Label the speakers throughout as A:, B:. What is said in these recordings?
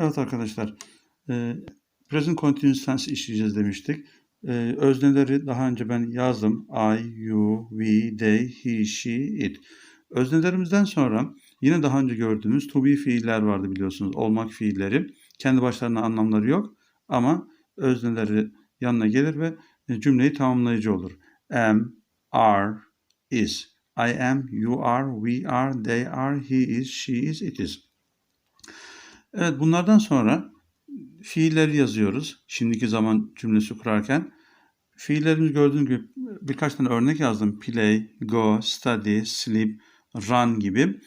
A: Evet arkadaşlar, e, present continuous tense işleyeceğiz demiştik. E, özneleri daha önce ben yazdım. I, you, we, they, he, she, it. Öznelerimizden sonra yine daha önce gördüğümüz to be fiiller vardı biliyorsunuz. Olmak fiilleri. Kendi başlarına anlamları yok ama özneleri yanına gelir ve e, cümleyi tamamlayıcı olur. Am, are, is. I am, you are, we are, they are, he is, she is, it is. Evet bunlardan sonra fiilleri yazıyoruz. Şimdiki zaman cümlesi kurarken. Fiillerimizi gördüğünüz gibi birkaç tane örnek yazdım. Play, go, study, sleep, run gibi.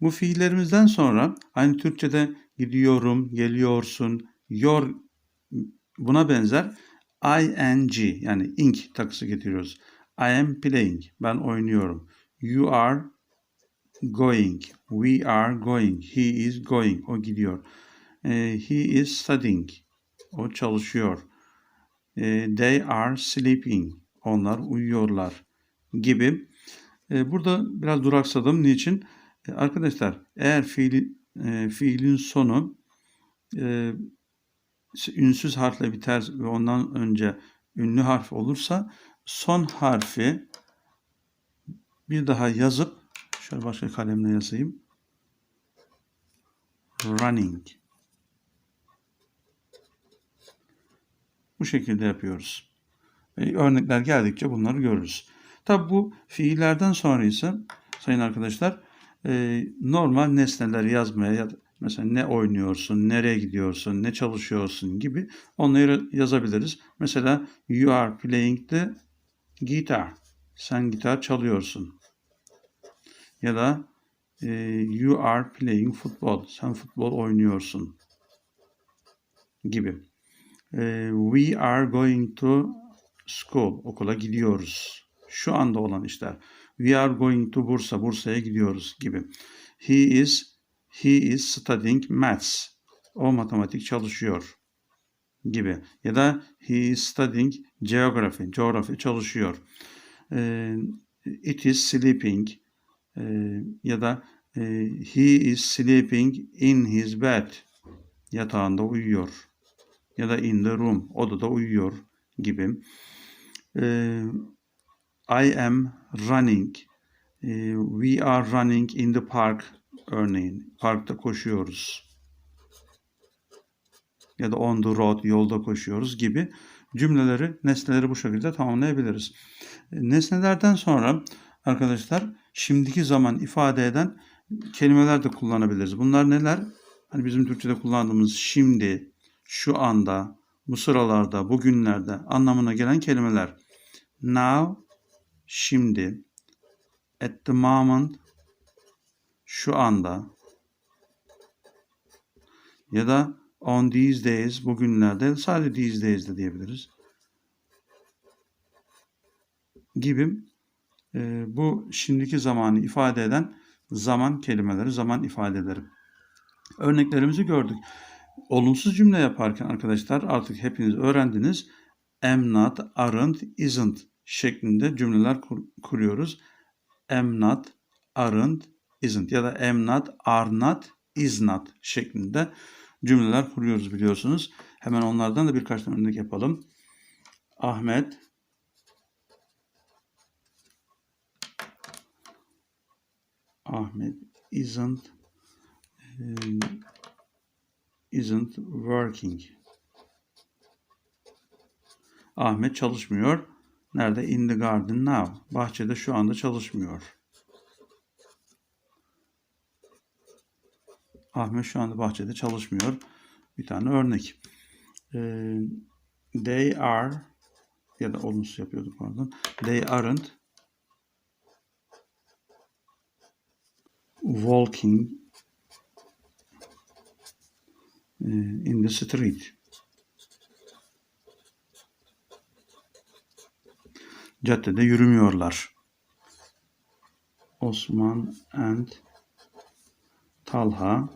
A: Bu fiillerimizden sonra aynı Türkçe'de gidiyorum, geliyorsun, your buna benzer ing yani ing takısı getiriyoruz. I am playing. Ben oynuyorum. You are going. We are going. He is going. O gidiyor. Eh, he is studying. O çalışıyor. Eh, they are sleeping. Onlar uyuyorlar gibi. Eh, burada biraz duraksadım. Niçin? Arkadaşlar eğer fiili, fiilin sonu ünsüz harfle biter ve ondan önce ünlü harf olursa son harfi bir daha yazıp şöyle başka kalemle yazayım. Running. Bu şekilde yapıyoruz. Ve örnekler geldikçe bunları görürüz. Tabi bu fiillerden sonra ise sayın arkadaşlar e, normal nesneler yazmaya ya mesela ne oynuyorsun, nereye gidiyorsun, ne çalışıyorsun gibi onları yazabiliriz. Mesela you are playing the guitar. Sen gitar çalıyorsun. Ya da e, you are playing football. Sen futbol oynuyorsun gibi. E, we are going to school. Okula gidiyoruz. Şu anda olan işler. We are going to Bursa. Bursa'ya gidiyoruz gibi. He is he is studying maths. O matematik çalışıyor gibi. Ya da he is studying geography. Coğrafya çalışıyor. E, it is sleeping. E, ya da e, he is sleeping in his bed. Yatağında uyuyor. Ya da in the room. Odada uyuyor gibi. E, I am running. E, we are running in the park örneğin. Parkta koşuyoruz. Ya da on the road yolda koşuyoruz gibi cümleleri, nesneleri bu şekilde tamamlayabiliriz. Nesnelerden sonra arkadaşlar şimdiki zaman ifade eden kelimeler de kullanabiliriz. Bunlar neler? Hani bizim Türkçe'de kullandığımız şimdi, şu anda, bu sıralarda, bugünlerde anlamına gelen kelimeler. Now, şimdi, at the moment, şu anda ya da on these days, bugünlerde sadece these days de diyebiliriz. Gibi e, bu şimdiki zamanı ifade eden zaman kelimeleri, zaman ifadeleri. Örneklerimizi gördük. Olumsuz cümle yaparken arkadaşlar artık hepiniz öğrendiniz. Am not, aren't, isn't şeklinde cümleler kur- kuruyoruz. Am not, aren't, isn't ya da am not, are not, is not şeklinde cümleler kuruyoruz biliyorsunuz. Hemen onlardan da birkaç tane örnek yapalım. Ahmet Ahmet isn't um, isn't working. Ahmet çalışmıyor. Nerede? In the garden now. Bahçede şu anda çalışmıyor. Ahmet şu anda bahçede çalışmıyor. Bir tane örnek. Ee, they are ya da olumsuz yapıyorduk pardon. They aren't walking eh, in the street. Caddede yürümüyorlar. Osman and Talha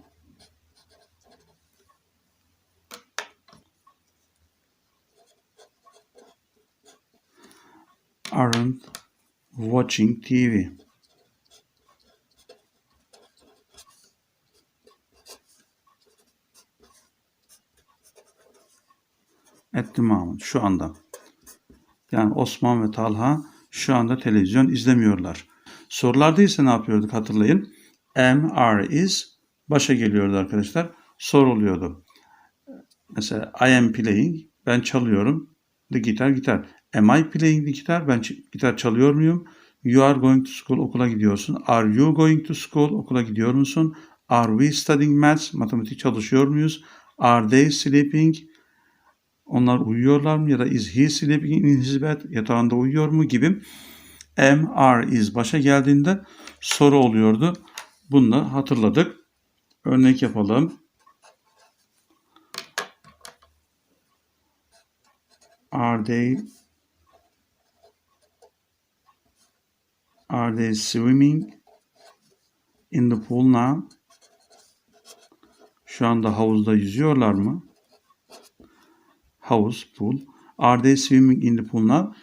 A: aren't watching TV. The moment. Şu anda. Yani Osman ve Talha şu anda televizyon izlemiyorlar. Sorularda ise ne yapıyorduk hatırlayın. Are, is başa geliyordu arkadaşlar. Soruluyordu. Mesela I am playing. Ben çalıyorum. The guitar, gitar. Am I playing the guitar? Ben gitar çalıyor muyum? You are going to school. Okula gidiyorsun. Are you going to school? Okula gidiyor musun? Are we studying maths? Matematik çalışıyor muyuz? Are they sleeping? Onlar uyuyorlar mı? Ya da is he sleeping in his bed? Yatağında uyuyor mu? Gibi. Am, are, is başa geldiğinde soru oluyordu. Bunu da hatırladık. Örnek yapalım. Are they Are they swimming in the pool now? Şu anda havuzda yüzüyorlar mı? Havuz, pool. Are they swimming in the pool now?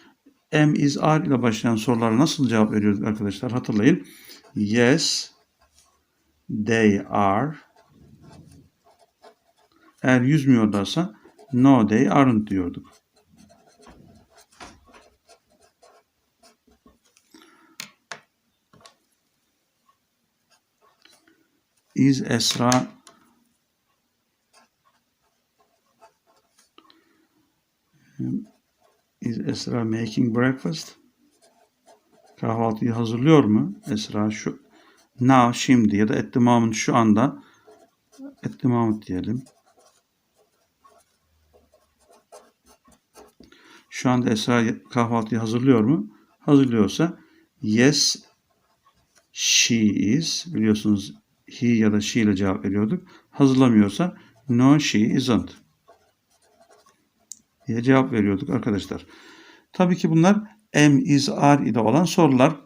A: Am, is, are ile başlayan sorulara nasıl cevap veriyorduk arkadaşlar? Hatırlayın. Yes, they are. Eğer yüzmüyorlarsa no, they aren't diyorduk. Is Esra Is Esra making breakfast? Kahvaltıyı hazırlıyor mu? Esra şu now şimdi ya da at the moment şu anda at the moment diyelim. Şu anda Esra kahvaltıyı hazırlıyor mu? Hazırlıyorsa yes she is biliyorsunuz he ya da she ile cevap veriyorduk. Hazırlamıyorsa no she isn't diye cevap veriyorduk arkadaşlar. Tabii ki bunlar am, is, are ile olan sorular.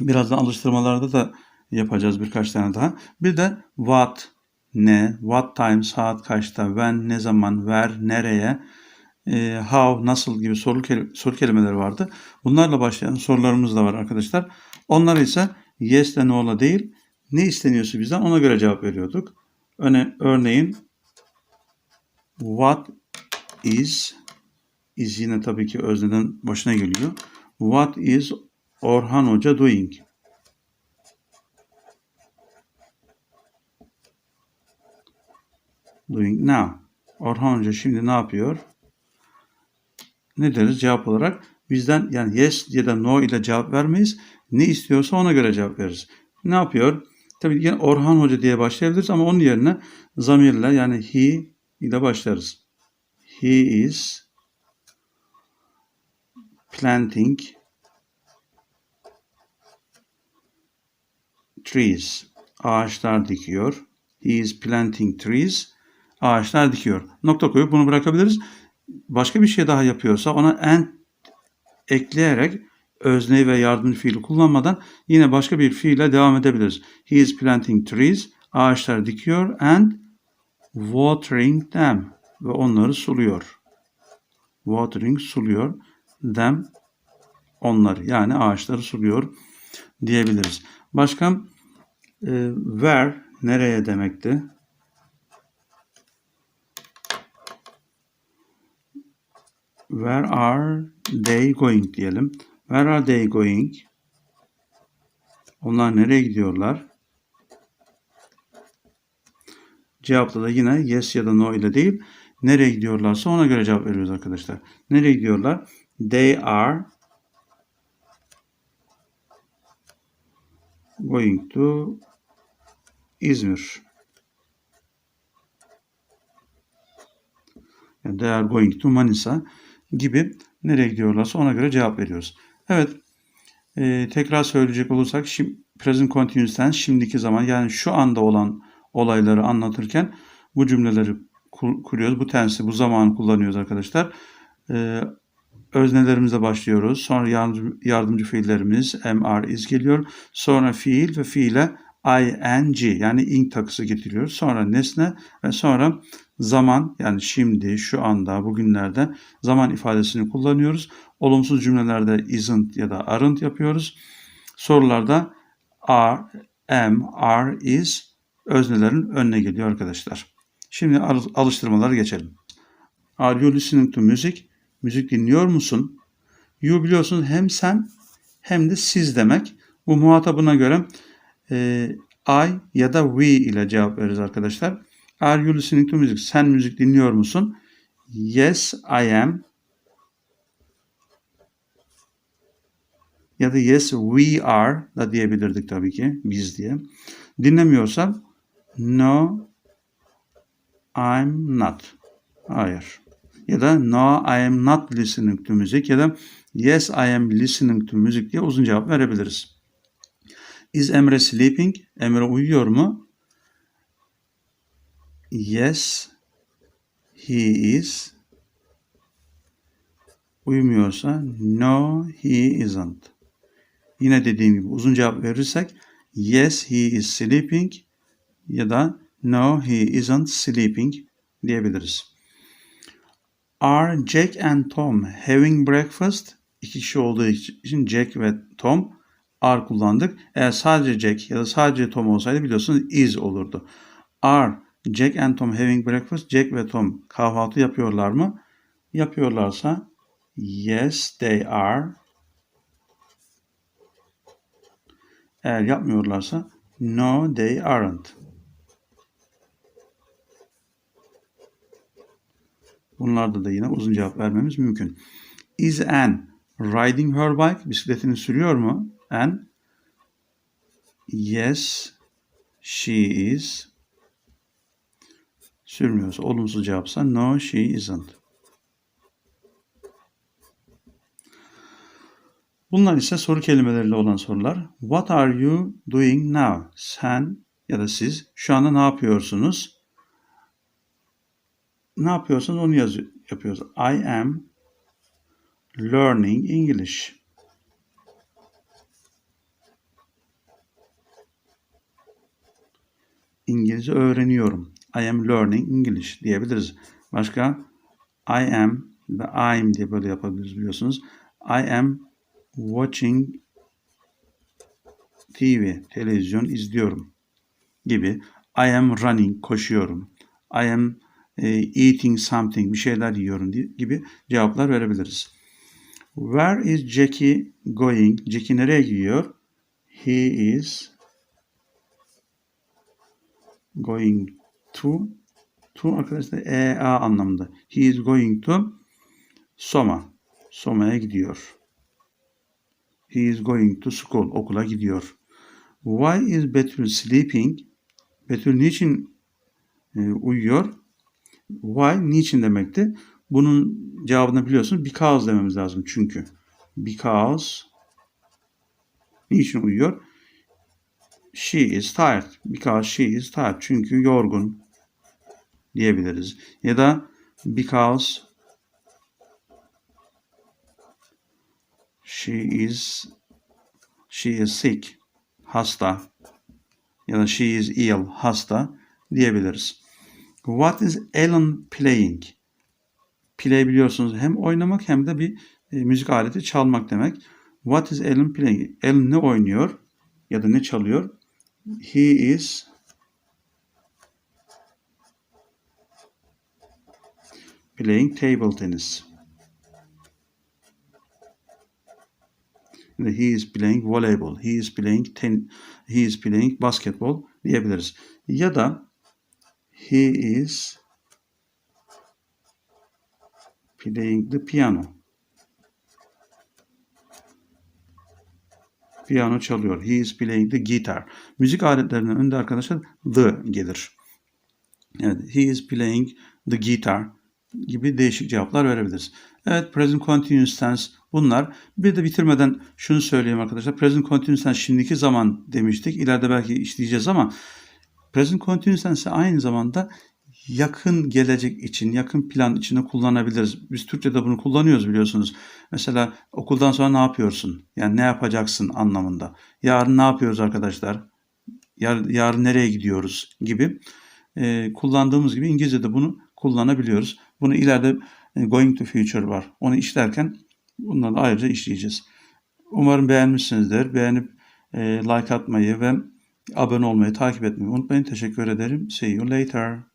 A: Birazdan alıştırmalarda da yapacağız birkaç tane daha. Bir de what, ne, what time, saat kaçta, when, ne zaman, where, nereye, e, how, nasıl gibi soru, soru kelimeleri vardı. Bunlarla başlayan sorularımız da var arkadaşlar. Onlar ise yes ile no'la değil, ne isteniyorsa bizden ona göre cevap veriyorduk. Öne, örneğin what is is yine tabii ki özneden başına geliyor. What is Orhan Hoca doing? Doing now. Orhan Hoca şimdi ne yapıyor? Ne deriz cevap olarak? Bizden yani yes ya da no ile cevap vermeyiz. Ne istiyorsa ona göre cevap veririz. Ne yapıyor? Tabii ki Orhan Hoca diye başlayabiliriz ama onun yerine zamirle yani he ile başlarız. He is planting trees. Ağaçlar dikiyor. He is planting trees. Ağaçlar dikiyor. Nokta koyup bunu bırakabiliriz. Başka bir şey daha yapıyorsa ona and ekleyerek özneyi ve yardımcı fiili kullanmadan yine başka bir fiille devam edebiliriz. He is planting trees. Ağaçlar dikiyor and watering them ve onları suluyor. Watering suluyor. Them onları yani ağaçları suluyor diyebiliriz. Başka e, where nereye demekti? Where are they going diyelim. Where are they going? Onlar nereye gidiyorlar? Cevapta da yine yes ya da no ile değil, nereye gidiyorlarsa ona göre cevap veriyoruz arkadaşlar. Nereye gidiyorlar? They are going to İzmir. Yani they are going to Manisa gibi nereye gidiyorlarsa ona göre cevap veriyoruz. Evet. e, tekrar söyleyecek olursak şimdi, present continuous tense şimdiki zaman yani şu anda olan olayları anlatırken bu cümleleri kur- kuruyoruz. Bu tensi, bu zamanı kullanıyoruz arkadaşlar. E, öznelerimize başlıyoruz. Sonra yardımcı, yardımcı fiillerimiz are, is geliyor. Sonra fiil ve fiile ing yani ing takısı getiriyoruz. Sonra nesne ve sonra zaman yani şimdi, şu anda, bugünlerde zaman ifadesini kullanıyoruz. Olumsuz cümlelerde isn't ya da aren't yapıyoruz. Sorularda are, am, are, is öznelerin önüne geliyor arkadaşlar. Şimdi al- alıştırmalara geçelim. Are you listening to music? Müzik dinliyor musun? You biliyorsunuz hem sen hem de siz demek. Bu muhatabına göre e, I ya da we ile cevap veririz arkadaşlar. Are you listening to music? Sen müzik dinliyor musun? Yes, I am. Ya da yes, we are da diyebilirdik tabii ki. Biz diye. Dinlemiyorsam no, I'm not. Hayır. Ya da no, I am not listening to music ya da yes, I am listening to music diye uzun cevap verebiliriz. Is Emre sleeping? Emre uyuyor mu? Yes, he is. Uyumuyorsa no, he isn't. Yine dediğim gibi uzun cevap verirsek yes, he is sleeping ya da no, he isn't sleeping diyebiliriz. Are Jack and Tom having breakfast? İki kişi olduğu için Jack ve Tom are kullandık. Eğer sadece Jack ya da sadece Tom olsaydı biliyorsunuz is olurdu. Are Jack and Tom having breakfast? Jack ve Tom kahvaltı yapıyorlar mı? Yapıyorlarsa yes they are. Eğer yapmıyorlarsa no they aren't. Bunlarda da yine uzun cevap vermemiz mümkün. Is Anne riding her bike? Bisikletini sürüyor mu? Anne? Yes, she is. Sürmüyorsa, olumsuz cevapsa no, she isn't. Bunlar ise soru kelimeleriyle olan sorular. What are you doing now? Sen ya da siz şu anda ne yapıyorsunuz? Ne yapıyorsunuz onu yazıyor, yapıyoruz. I am learning English. İngilizce öğreniyorum. I am learning English diyebiliriz. Başka I am ve I'm diye böyle yapabiliriz biliyorsunuz. I am watching TV, televizyon izliyorum gibi. I am running, koşuyorum. I am eating something, bir şeyler yiyorum gibi cevaplar verebiliriz. Where is Jackie going? Jackie nereye gidiyor? He is going to to arkadaşlar e a anlamında. He is going to Soma. Soma'ya gidiyor. He is going to school. Okula gidiyor. Why is Betül sleeping? Betül niçin e, uyuyor? Why niçin demekti? Bunun cevabını biliyorsunuz. Because dememiz lazım çünkü. Because niçin uyuyor? She is tired. Because she is tired. Çünkü yorgun diyebiliriz. Ya da because she is she is sick. Hasta. Ya da she is ill. Hasta diyebiliriz. What is Ellen playing? Play biliyorsunuz hem oynamak hem de bir e, müzik aleti çalmak demek. What is Ellen playing? Ellen ne oynuyor ya da ne çalıyor? He is playing table tennis. He is playing voleyball. He is playing ten, he is playing basketball diyebiliriz. Ya da he is playing the piano. Piyano çalıyor. He is playing the guitar. Müzik aletlerinin önünde arkadaşlar the gelir. Evet, he is playing the guitar gibi değişik cevaplar verebiliriz. Evet, present continuous tense bunlar. Bir de bitirmeden şunu söyleyeyim arkadaşlar. Present continuous tense şimdiki zaman demiştik. İleride belki işleyeceğiz ama present continuous tense aynı zamanda yakın gelecek için, yakın plan içinde kullanabiliriz. Biz Türkçe'de bunu kullanıyoruz biliyorsunuz. Mesela okuldan sonra ne yapıyorsun? Yani ne yapacaksın anlamında. Yarın ne yapıyoruz arkadaşlar? Yar, yarın nereye gidiyoruz gibi. Ee, kullandığımız gibi İngilizce'de bunu kullanabiliyoruz. Bunu ileride e, going to future var. Onu işlerken bunları ayrıca işleyeceğiz. Umarım beğenmişsinizdir. Beğenip e, like atmayı ve abone olmayı, takip etmeyi unutmayın. Teşekkür ederim. See you later.